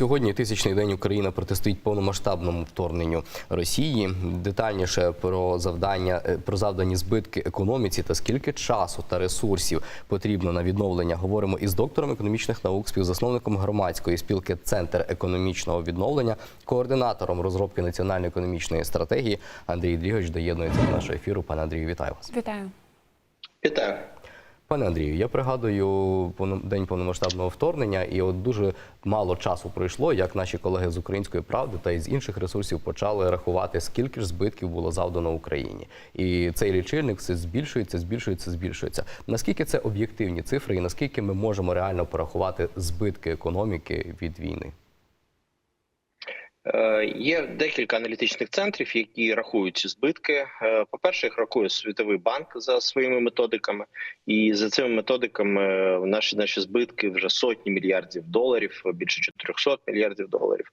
Сьогодні тисячний день Україна протистоїть повномасштабному вторгненню Росії. Детальніше про завдання е, про завдані збитки економіці та скільки часу та ресурсів потрібно на відновлення. Говоримо із доктором економічних наук, співзасновником громадської спілки Центр економічного відновлення, координатором розробки національної економічної стратегії Андрій Дрігович доєднується до нашого ефіру. Пане Андрію, вітаю вас. Вітаю. Вітаю. Пане Андрію, я пригадую день повномасштабного вторгнення, і от дуже мало часу пройшло, як наші колеги з української правди та із інших ресурсів почали рахувати, скільки ж збитків було завдано Україні. І цей лічильник все збільшується, збільшується, збільшується. Наскільки це об'єктивні цифри, і наскільки ми можемо реально порахувати збитки економіки від війни? Е, Є декілька аналітичних центрів, які рахують ці збитки. Е, По-перше, їх рахує Світовий банк за своїми методиками, і за цими методиками е, наші наші збитки вже сотні мільярдів доларів, більше 400 мільярдів доларів.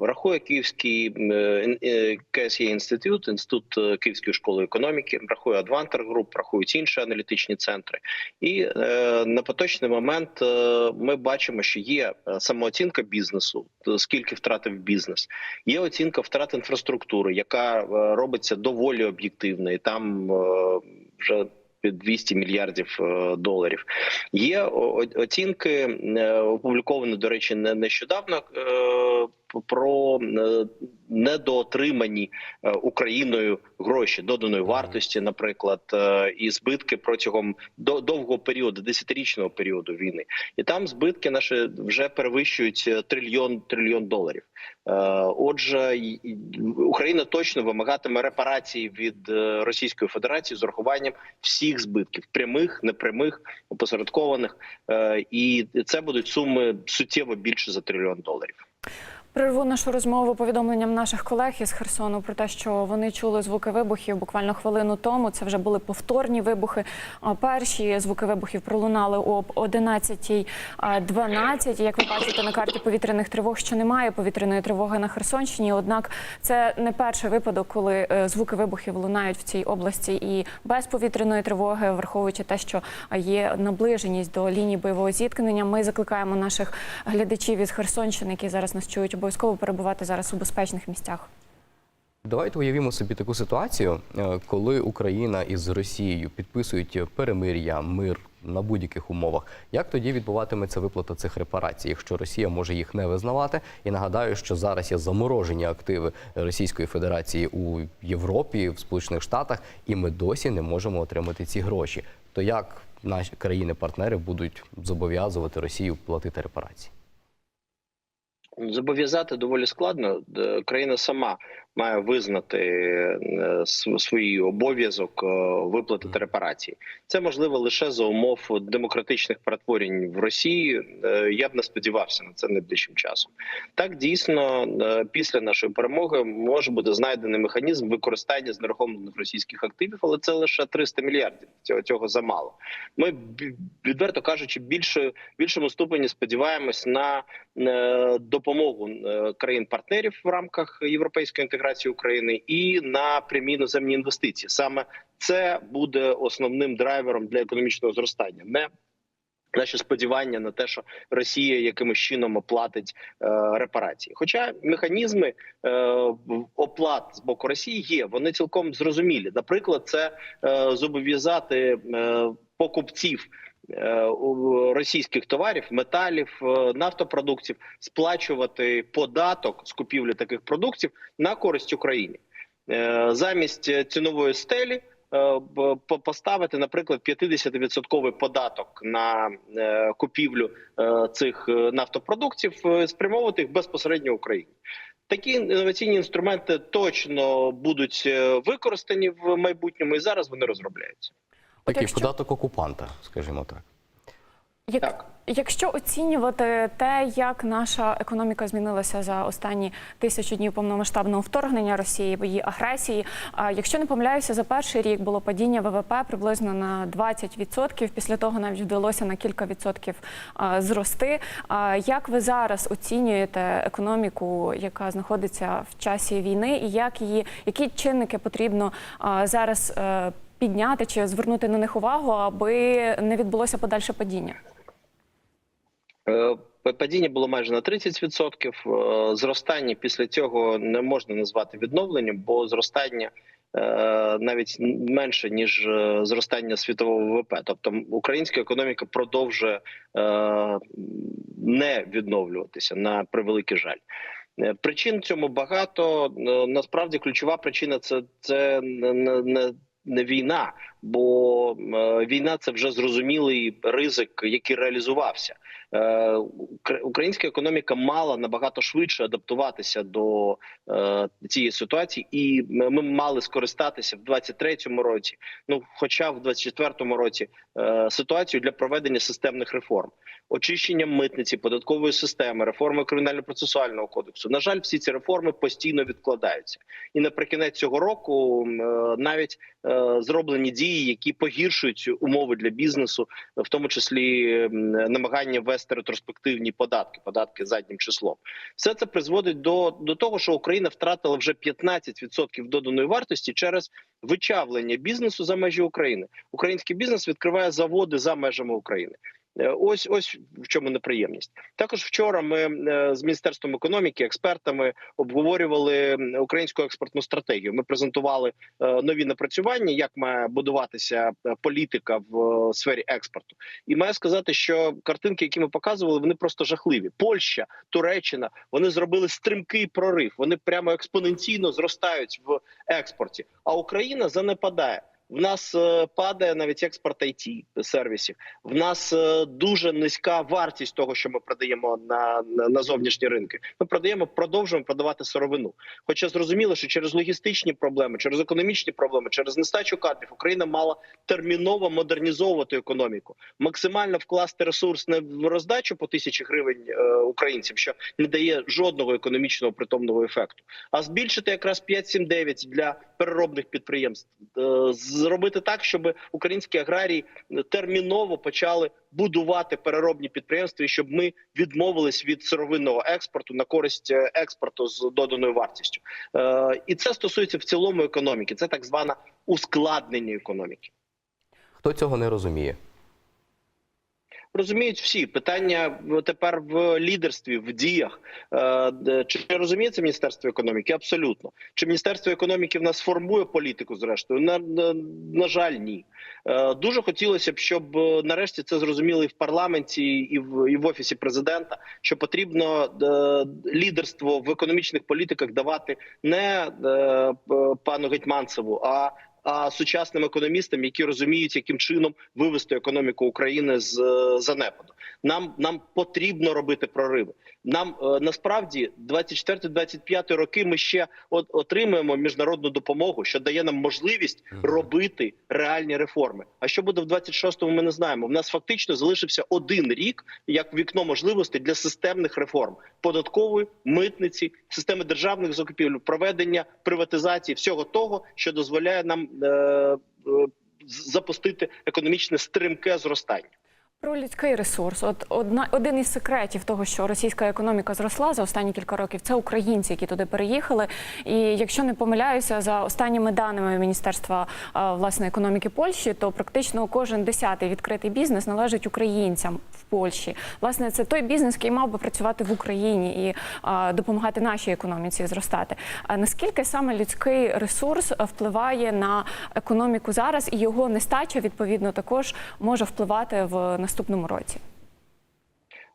Рахує Київський КСЄ інститут, інститут Київської школи економіки, рахує Адвантер Груп, рахують інші аналітичні центри. І на поточний момент ми бачимо, що є самооцінка бізнесу, скільки втратив бізнес. Є оцінка втрат інфраструктури, яка е, робиться доволі об'єктивно, і там е, вже під 200 мільярдів е, доларів. Є оцінки, опубліковані, до речі, не нещодавно. Про е, недоотримані е, Україною гроші доданої вартості, наприклад, е, і збитки протягом до- довгого періоду, десятирічного періоду війни, і там збитки наші вже перевищують трильйон трильйон доларів. Отже, Україна точно вимагатиме репарації від Російської Федерації з урахуванням всіх збитків прямих, непрямих, опосередкованих, і це будуть суми суттєво більше за трильйон доларів. Прерву нашу розмову повідомленням наших колег із Херсону про те, що вони чули звуки вибухів буквально хвилину тому. Це вже були повторні вибухи. Перші звуки вибухів пролунали об 11.12. Як ви бачите на карті повітряних тривог, що немає повітряної тривоги на Херсонщині. Однак це не перший випадок, коли е, звуки вибухів лунають в цій області і без повітряної тривоги, враховуючи те, що є наближеність до лінії бойового зіткнення. Ми закликаємо наших глядачів із Херсонщини, які зараз нас чують, обов'язково перебувати зараз у безпечних місцях. Давайте уявімо собі таку ситуацію, е, коли Україна із Росією підписують перемир'я, мир на будь-яких умовах. Як тоді відбуватиметься виплата цих репарацій, якщо Росія може їх не визнавати? І нагадаю, що зараз є заморожені активи Російської Федерації у Європі, в Сполучених Штатах, і ми досі не можемо отримати ці гроші. То як наші країни-партнери будуть зобов'язувати Росію платити репарації? Зобов'язати доволі складно. Е, Країна сама має визнати е, св- свій обов'язок е, виплатити репарації. Це можливо лише за умов демократичних перетворень в Росії. Е, Я б не сподівався на це найближчим часом. Так дійсно після нашої перемоги може бути знайдений механізм використання знерухомлених російських активів, але це лише 300 мільярдів. Цього цього замало. Ми відверто кажучи, більше більшому ступені сподіваємось на допомогу е, країн-партнерів в рамках європейської інтеграції України і на прямі іноземні інвестиції. Саме це буде основним драйвером для економічного зростання. Не Наші сподівання на те, що Росія якимось чином оплатить е, репарації. Хоча механізми е, оплат з боку Росії є, вони цілком зрозумілі. Наприклад, це е, зобов'язати е, покупців російських товарів, металів, е, нафтопродуктів сплачувати податок з купівлі таких продуктів на користь Україні Е, замість е, цінової стелі. е, Поставити, наприклад, 50% податок на е, купівлю е, цих е, нафтопродуктів, е, спрямовувати їх безпосередньо Україні. Такі інноваційні інструменти точно будуть е, використані в майбутньому, і зараз вони розробляються. Такий якщо- податок окупанта, скажімо так. Як, Так. Якщо оцінювати те, як наша економіка змінилася за останні тисячу днів повномасштабного вторгнення Росії, її агресії, якщо не помиляюся, за перший рік було падіння ВВП приблизно на 20%, Після того навіть вдалося на кілька відсотків зрости. А як ви зараз оцінюєте економіку, яка знаходиться в часі війни, і як її які чинники потрібно зараз е, підняти чи звернути на них увагу, аби не відбулося подальше падіння? Е, Падіння було майже на 30%. Е, Зростання після цього не можна назвати відновленням, бо зростання е, навіть менше ніж зростання світового ВВП. Тобто українська економіка продовжує не відновлюватися на превеликий жаль. Причин цьому багато. Насправді ключова причина це, це не, не, війна, бо е, війна це вже зрозумілий ризик, який реалізувався. Е, Українська економіка мала набагато швидше адаптуватися до е, цієї ситуації, і ми мали скористатися в 23-му році, ну хоча в 24-му році ситуацію для проведення системних реформ, очищення митниці, податкової системи, реформи кримінально-процесуального кодексу. На жаль, всі ці реформи постійно відкладаються, і наприкінець цього року навіть зроблені дії, які погіршують умови для бізнесу, в тому числі намагання ввести ретроспективні податки, податки заднім числом. Все це призводить до, до того, що Україна втратила вже 15% доданої вартості через вичавлення бізнесу за межі України. Український бізнес відкриває заводи за межами України. Е, Ось ось в чому неприємність. Також вчора ми е, з міністерством економіки, експертами обговорювали українську експортну стратегію. Ми презентували е, нові напрацювання, як має будуватися політика в сфері експорту. І маю сказати, що картинки, які ми показували, вони просто жахливі. Польща, Туреччина, вони зробили стрімкий прорив. Вони прямо експоненційно зростають в експорті. А Україна занепадає. В нас е, падає навіть експорт IT сервісів. В нас е, дуже низька вартість того, що ми продаємо на, на, зовнішні ринки. Ми продаємо, продовжуємо продавати сировину. Хоча зрозуміло, що через логістичні проблеми, через економічні проблеми, через нестачу кадрів Україна мала терміново модернізовувати економіку, максимально вкласти ресурс не в роздачу по тисячі гривень е, українцям, що не дає жодного економічного притомного ефекту, а збільшити якраз 5-7-9 для переробних підприємств, е, зробити так, щоб українські аграрії терміново почали будувати переробні підприємства, і щоб ми відмовились від сировинного експорту на користь е, експорту з доданою вартістю. Е, І це стосується в цілому економіки. Це так звана ускладнення економіки. Хто цього не розуміє? Розуміють всі питання тепер в лідерстві, в діях. Е, Чи розуміє це міністерство економіки? Абсолютно. Чи міністерство економіки в нас формує політику? Зрештою, на, на, на жаль, ні. Е, Дуже хотілося б, щоб е, нарешті це зрозуміли і в парламенті, і в і в офісі президента, що потрібно е, лідерство в економічних політиках давати не е, пану Гетьманцеву, а а сучасним економістам, які розуміють, яким чином вивести економіку України з е, занепаду. Нам нам потрібно робити прориви. Нам е, насправді 24-25 роки ми ще от, отримуємо міжнародну допомогу, що дає нам можливість робити реальні реформи. А що буде в 26-му, ми не знаємо. В нас фактично залишився один рік як вікно можливостей для системних реформ податкової, митниці, системи державних закупівель, проведення приватизації, всього того, що дозволяє нам запустити економічне стримке зростання. Про людський ресурс. От одна один із секретів того, що російська економіка зросла за останні кілька років, це українці, які туди переїхали. І якщо не помиляюся, за останніми даними Міністерства власне економіки Польщі, то практично кожен десятий відкритий бізнес належить українцям в Польщі. Власне, це той бізнес, який мав би працювати в Україні і а, допомагати нашій економіці зростати. А наскільки саме людський ресурс впливає на економіку зараз, і його нестача відповідно також може впливати в наступному році?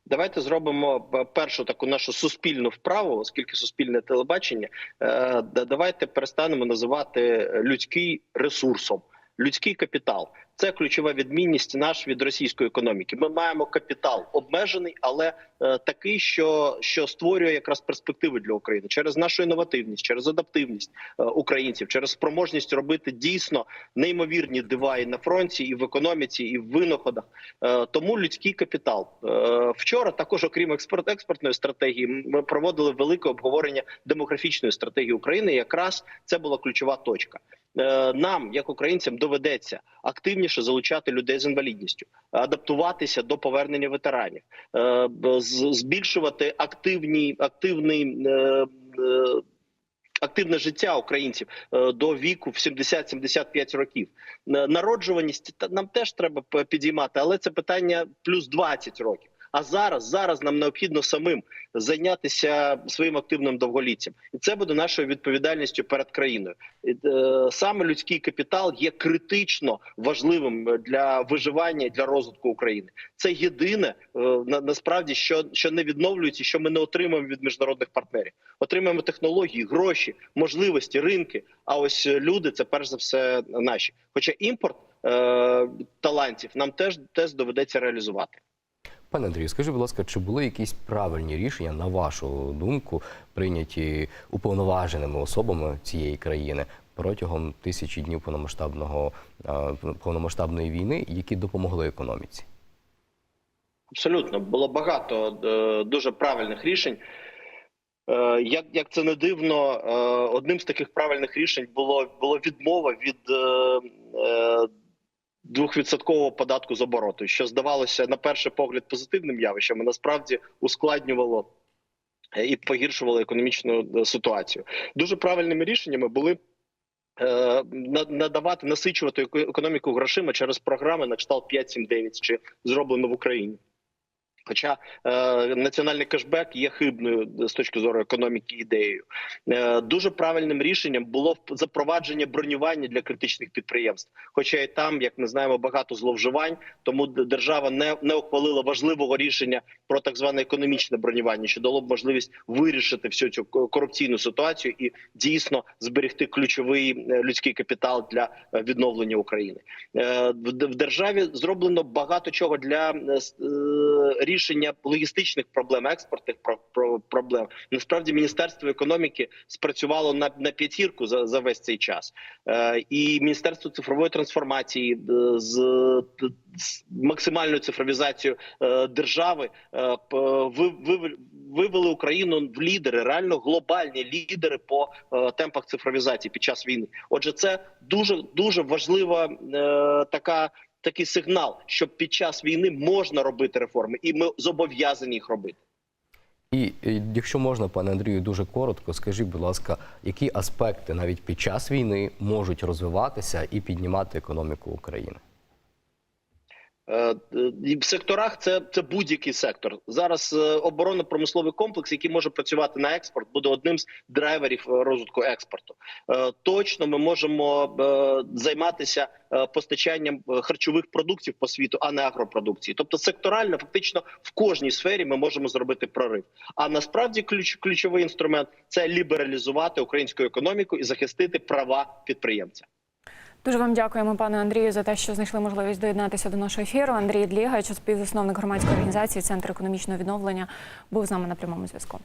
Давайте зробимо е, першу таку нашу суспільну вправу, оскільки суспільне телебачення. е, Давайте перестанемо називати людський ресурсом, людський капітал. Це ключова відмінність наш від російської економіки. Ми маємо капітал обмежений, але е, такий, що, що створює якраз перспективи для України через нашу інновативність, через адаптивність е, українців, через спроможність робити дійсно неймовірні дива і на фронті, і в економіці, і в винаходах. Е, Тому людський капітал вчора, також окрім експорт експортної стратегії, ми проводили велике обговорення демографічної стратегії України. Якраз це була ключова точка. Нам, як українцям, доведеться активніше залучати людей з інвалідністю, адаптуватися до повернення ветеранів, е, збільшувати активні активний. е, е, Активне життя українців до віку в 70-75 років. Народжуваність нам теж треба підіймати, але це питання плюс 20 років. А зараз, зараз нам необхідно самим зайнятися своїм активним довголіттям, і це буде нашою відповідальністю перед країною. Е, Саме людський капітал є критично важливим для виживання і для розвитку України. Це єдине е, на, насправді, що, що не відновлюється, що ми не отримаємо від міжнародних партнерів. Отримаємо технології, гроші, можливості, ринки. А ось люди це перш за все наші. Хоча імпорт е, талантів нам теж теж доведеться реалізувати. Пане Андрію, скажіть, будь ласка, чи були якісь правильні рішення, на вашу думку, прийняті уповноваженими особами цієї країни протягом тисячі днів повномасштабного повномасштабної війни, які допомогли економіці? Абсолютно було багато е, дуже правильних рішень. Е, Як, як це не дивно, е, одним з таких правильних рішень було, було відмова від двохвідсоткового податку з обороту, що здавалося на перший погляд позитивним явищем, а насправді ускладнювало е, і погіршувало економічну е, ситуацію. Дуже правильними рішеннями були. е, на- Надавати насичувати економіку грошима через програми на кшталт 5.7.9, чи зроблено в Україні. Хоча е, національний кешбек є хибною з точки зору економіки ідеєю. Е, дуже правильним рішенням було запровадження бронювання для критичних підприємств. Хоча і там, як ми знаємо, багато зловживань, тому держава не, не ухвалила важливого рішення про так зване економічне бронювання, що дало б можливість вирішити всю цю корупційну ситуацію і дійсно зберегти ключовий е, людський капітал для е, відновлення України. Е, В в державі зроблено багато чого для е, е, рішення логістичних проблем, експортних про- про- проблем. Насправді, міністерство економіки спрацювало на, на п'ятірку за, за весь цей час, Е, і міністерство цифрової трансформації е, з, з максимальною цифровізацією е, держави е, ви- ви- вивели Україну в лідери, реально глобальні лідери по темпах цифровізації під час війни. Отже, це дуже дуже важлива така. Такий сигнал, що під час війни можна робити реформи, і ми зобов'язані їх робити. І е, якщо можна, пане Андрію, дуже коротко, скажіть, будь ласка, які аспекти навіть під час війни можуть розвиватися і піднімати економіку України? Е, і В секторах це, це будь-який сектор. Зараз е, оборонно-промисловий комплекс, який може працювати на експорт, буде одним з драйверів е, розвитку експорту. Е, Точно ми можемо е, займатися е, постачанням е, харчових продуктів по світу, а не агропродукції. Тобто, секторально, фактично, в кожній сфері ми можемо зробити прорив. А насправді ключ, ключовий інструмент це лібералізувати українську економіку і захистити права підприємця. Дуже вам дякуємо, пане Андрію, за те, що знайшли можливість доєднатися до нашого ефіру. Андрій Длігач, співзасновник громадської організації Центр економічного відновлення, був з нами на прямому зв'язку.